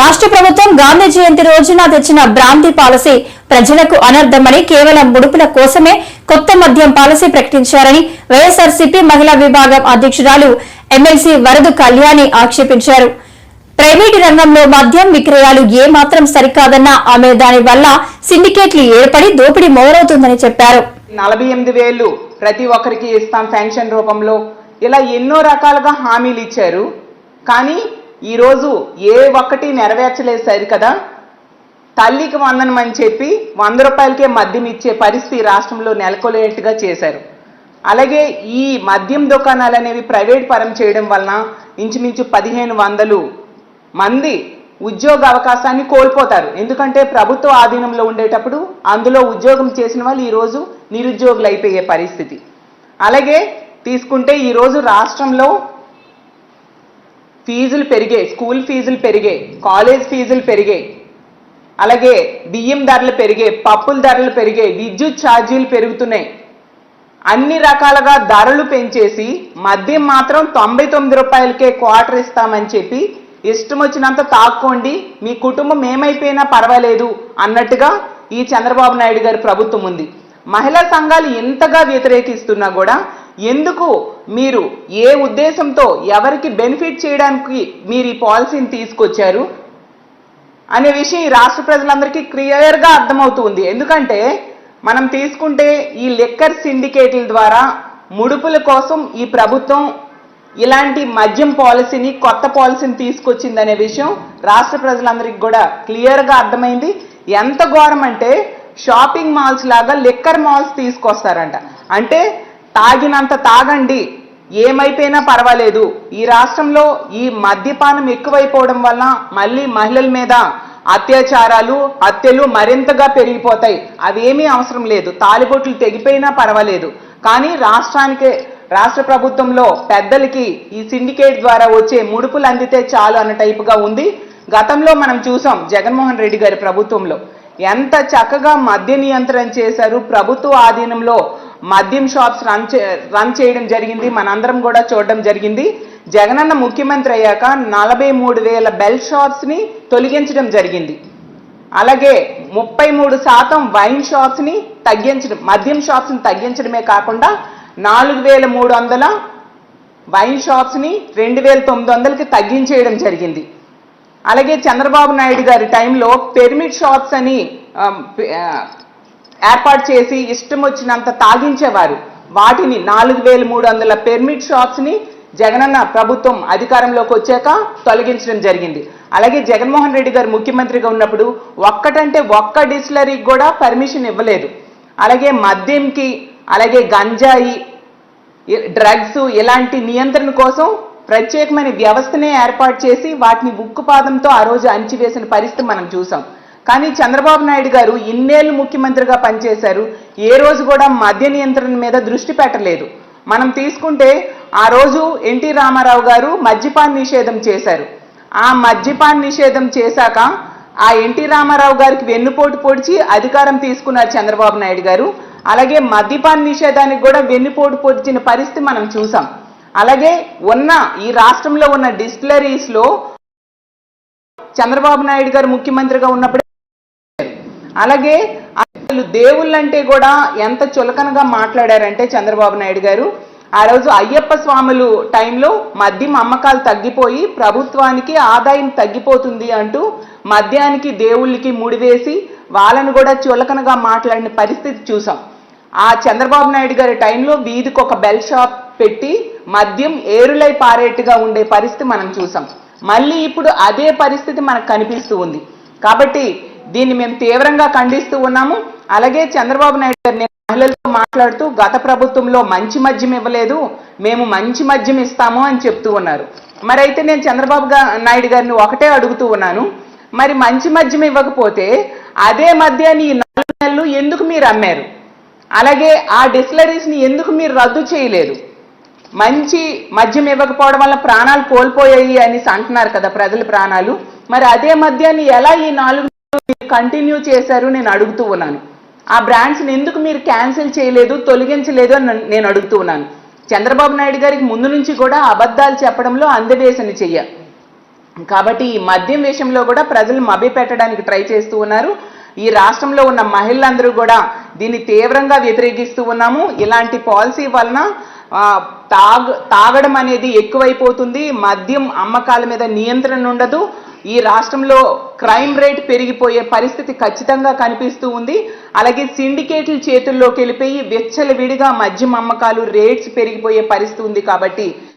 రాష్ట్ర ప్రభుత్వం గాంధీ జయంతి రోజున తెచ్చిన భ్రాంతి పాలసీ ప్రజలకు అనర్థమని కేవలం ముడుపుల కోసమే కొత్త మద్యం పాలసీ ప్రకటించారని వైఎస్ఆర్సీపీ మహిళా విభాగం అధ్యక్షురాలు ఎమ్మెల్సీ వరదు కళ్యాణి ఆక్షేపించారు. ప్రైవేటు రంగంలో మద్యం విక్రయాలు ఏమాత్రం సరికాదన్న ఆమె దాని వల్ల సిండికేట్లు ఏర్పడి దోపిడీ మొదలవుతుందని చెప్పారు. నలభై ఎనిమిది వేలు ప్రతి ఒక్కరికి ఇస్తాం పెన్షన్ రూపంలో. ఇలా ఎన్నో రకాలుగా హామీలు ఇచ్చారు. కానీ ఈరోజు ఏ ఒక్కటి నెరవేర్చలేదు సరి కదా. తల్లికి వందనం అని చెప్పి వంద రూపాయలకే మద్యం ఇచ్చే పరిస్థితి రాష్ట్రంలో నెలకొలేట్టుగా చేశారు. అలాగే ఈ మద్యం దుకాణాలు అనేవి ప్రైవేట్ పరం చేయడం వలన ఇంచుమించు పదిహేను వందలు మంది ఉద్యోగ అవకాశాన్ని కోల్పోతారు. ఎందుకంటే ప్రభుత్వ ఆధీనంలో ఉండేటప్పుడు అందులో ఉద్యోగం చేసిన వాళ్ళు ఈరోజు నిరుద్యోగులు అయిపోయే పరిస్థితి. అలాగే తీసుకుంటే ఈరోజు రాష్ట్రంలో ఫీజులు పెరిగాయి స్కూల్ ఫీజులు పెరిగాయి కాలేజ్ ఫీజులు పెరిగాయి అలాగే బియ్యం ధరలు పెరిగాయి పప్పుల ధరలు పెరిగాయి విద్యుత్ ఛార్జీలు పెరుగుతున్నాయి. అన్ని రకాలుగా ధరలు పెంచేసి మద్యం మాత్రం తొంభై తొమ్మిది రూపాయలకే క్వార్టర్ ఇస్తామని చెప్పి ఇష్టం వచ్చినంత తాక్కోండి మీ కుటుంబం ఏమైపోయినా పర్వాలేదు అన్నట్టుగా ఈ చంద్రబాబు నాయుడు గారి ప్రభుత్వం ఉంది. మహిళా సంఘాలు ఎంతగా వ్యతిరేకిస్తున్నా కూడా ఎందుకు మీరు ఏ ఉద్దేశంతో ఎవరికి బెనిఫిట్ చేయడానికి మీరు ఈ పాలసీని తీసుకొచ్చారు? అనే విషయం ఈ రాష్ట్ర ప్రజలందరికీ క్లియర్గా అర్థమవుతుంది. ఎందుకంటే మనం తీసుకుంటే ఈ లెక్కర్ సిండికేట్ల ద్వారా ముడుపుల కోసం ఈ ప్రభుత్వం ఇలాంటి మద్యం పాలసీని కొత్త పాలసీని తీసుకొచ్చిందనే విషయం రాష్ట్ర ప్రజలందరికీ కూడా క్లియర్గా అర్థమైంది. ఎంత ఘోరం అంటే షాపింగ్ మాల్స్ లాగా లిక్కర్ మాల్స్ తీసుకొస్తారంట. అంటే తాగినంత తాగండి. ఏమైపోయినా పర్వాలేదు. ఈ రాష్ట్రంలో ఈ మద్యపానం ఎక్కువైపోవడం వల్ల మళ్ళీ మహిళల మీద అత్యాచారాలు హత్యలు మరింతగా పెరిగిపోతాయి. అవేమీ అవసరం లేదు. తాలిబొట్లు తెగిపోయినా పర్వాలేదు. కానీ రాష్ట్రానికి రాష్ట్ర ప్రభుత్వంలో పెద్దలకి ఈ సిండికేట్ ద్వారా వచ్చే ముడుపులు అందితే చాలు అన్న టైపుగా ఉంది. గతంలో మనం చూసాం జగన్మోహన్ రెడ్డి గారి ప్రభుత్వంలో. ఎంత చక్కగా మద్య నియంత్రణ చేశారు. ప్రభుత్వ ఆధీనంలో మద్యం షాప్స్ రన్ చే రన్ చేయడం జరిగింది. మనందరం కూడా చూడడం జరిగింది. జగనన్న ముఖ్యమంత్రి అయ్యాక నలభై మూడు వేల బెల్ షాప్స్ని తొలగించడం జరిగింది. అలాగే ముప్పై మూడు శాతం వైన్ షాప్స్ని తగ్గించడం మద్యం షాప్స్ని తగ్గించడమే కాకుండా నాలుగు వేల మూడు వందల వైన్ షాప్స్ని రెండు వేల తొమ్మిది వందలకి తగ్గించేయడం జరిగింది. అలాగే చంద్రబాబు నాయుడు గారి టైంలో పెర్మిట్ షాప్స్ అని ఏర్పాటు చేసి ఇష్టం వచ్చినంత తాగించేవారు. వాటిని నాలుగు వేల మూడు వందల పెర్మిట్ షాప్స్ని జగనన్న ప్రభుత్వం అధికారంలోకి వచ్చాక తొలగించడం జరిగింది. అలాగే జగన్మోహన్ రెడ్డి గారు ముఖ్యమంత్రిగా ఉన్నప్పుడు ఒక్కటంటే ఒక్క డిస్టిలరీకి కూడా పర్మిషన్ ఇవ్వలేదు. అలాగే మద్యంకి అలాగే గంజాయి డ్రగ్స్ ఇలాంటి నియంత్రణ కోసం ప్రత్యేకమైన వ్యవస్థనే ఏర్పాటు చేసి వాటిని ఉక్కుపాదంతో ఆ రోజు అణిచివేసిన పరిస్థితి మనం చూసాం. కానీ చంద్రబాబు నాయుడు గారు ఇన్నేళ్ళు ముఖ్యమంత్రిగా పనిచేశారు. ఏ రోజు కూడా మద్య నియంత్రణ మీద దృష్టి పెట్టలేదు. మనం తీసుకుంటే ఆ రోజు ఎన్టీ రామారావు గారు మద్యపాన్ నిషేధం చేశారు. ఆ మద్యపాన్ నిషేధం చేశాక ఆ ఎన్టీ రామారావు గారికి వెన్నుపోటు పొడిచి అధికారం తీసుకున్నారు చంద్రబాబు నాయుడు గారు. అలాగే మద్యపాన్ నిషేధానికి కూడా వెన్నుపోటు పొడిచిన పరిస్థితి మనం చూసాం. అలాగే ఉన్న ఈ రాష్ట్రంలో ఉన్న డిస్టిలరీస్లో చంద్రబాబు నాయుడు గారు ముఖ్యమంత్రిగా ఉన్నప్పుడు అలాగే అసలు దేవుళ్ళంటే కూడా ఎంత చులకనగా మాట్లాడారంటే చంద్రబాబు నాయుడు గారు. ఆ రోజు అయ్యప్ప స్వాములు టైంలో మద్యం అమ్మకాలు తగ్గిపోయి ప్రభుత్వానికి ఆదాయం తగ్గిపోతుంది అంటూ మద్యానికి దేవుళ్ళకి ముడివేసి వాళ్ళను కూడా చులకనగా మాట్లాడిన పరిస్థితి చూసాం. ఆ చంద్రబాబు నాయుడు గారి టైంలో వీధికి ఒక బెల్ షాప్ పెట్టి మద్యం ఏరులై పారేట్టుగా ఉండే పరిస్థితి మనం చూసాం. మళ్ళీ ఇప్పుడు అదే పరిస్థితి మనకు కనిపిస్తూ ఉంది. కాబట్టి దీన్ని మేము తీవ్రంగా ఖండిస్తూ ఉన్నాము. అలాగే చంద్రబాబు నాయుడు గారు నేను మహిళలతో మాట్లాడుతూ గత ప్రభుత్వంలో మంచి మద్యం ఇవ్వలేదు మేము మంచి మద్యం ఇస్తాము అని చెప్తూ ఉన్నారు. మరి అయితే నేను చంద్రబాబు నాయుడు గారిని ఒకటే అడుగుతూ ఉన్నాను. మరి మంచి మద్యం ఇవ్వకపోతే అదే మద్యాన్ని ఈ నాలుగు నెలలు ఎందుకు మీరు అమ్మారు? అలాగే ఆ డిస్లరీస్ని ఎందుకు మీరు రద్దు చేయలేదు? మంచి మద్యం ఇవ్వకపోవడం వల్ల ప్రాణాలు కోల్పోయాయి అనేసి అంటున్నారు కదా ప్రజల ప్రాణాలు. మరి అదే మద్యాన్ని ఎలా ఈ నాలుగు కంటిన్యూ చేశారు నేను అడుగుతూ ఉన్నాను. ఆ బ్రాంచ్ని ఎందుకు మీరు క్యాన్సిల్ చేయలేదు తొలగించలేదు అని నేను అడుగుతూ ఉన్నాను. చంద్రబాబు నాయుడు గారికి ముందు నుంచి కూడా అబద్ధాలు చెప్పడంలో అందవేసని చెయ్య. కాబట్టి ఈ మద్యం విషయంలో కూడా ప్రజలు మభ్య పెట్టడానికి ట్రై చేస్తూ ఉన్నారు. ఈ రాష్ట్రంలో ఉన్న మహిళలందరూ కూడా దీన్ని తీవ్రంగా వ్యతిరేకిస్తూ ఉన్నాము. ఇలాంటి పాలసీ వలన తాగ తాగడం అనేది ఎక్కువైపోతుంది. మద్యం అమ్మకాల మీద నియంత్రణ ఉండదు. ఈ రాష్ట్రంలో క్రైమ్ రేట్ పెరిగిపోయే పరిస్థితి ఖచ్చితంగా కనిపిస్తూ ఉంది. అలాగే సిండికేట్ల చేతుల్లోకి వెళ్ళిపోయి విచ్చలవిడిగా మద్యం అమ్మకాలు రేట్స్ పెరిగిపోయే పరిస్థితి ఉంది కాబట్టి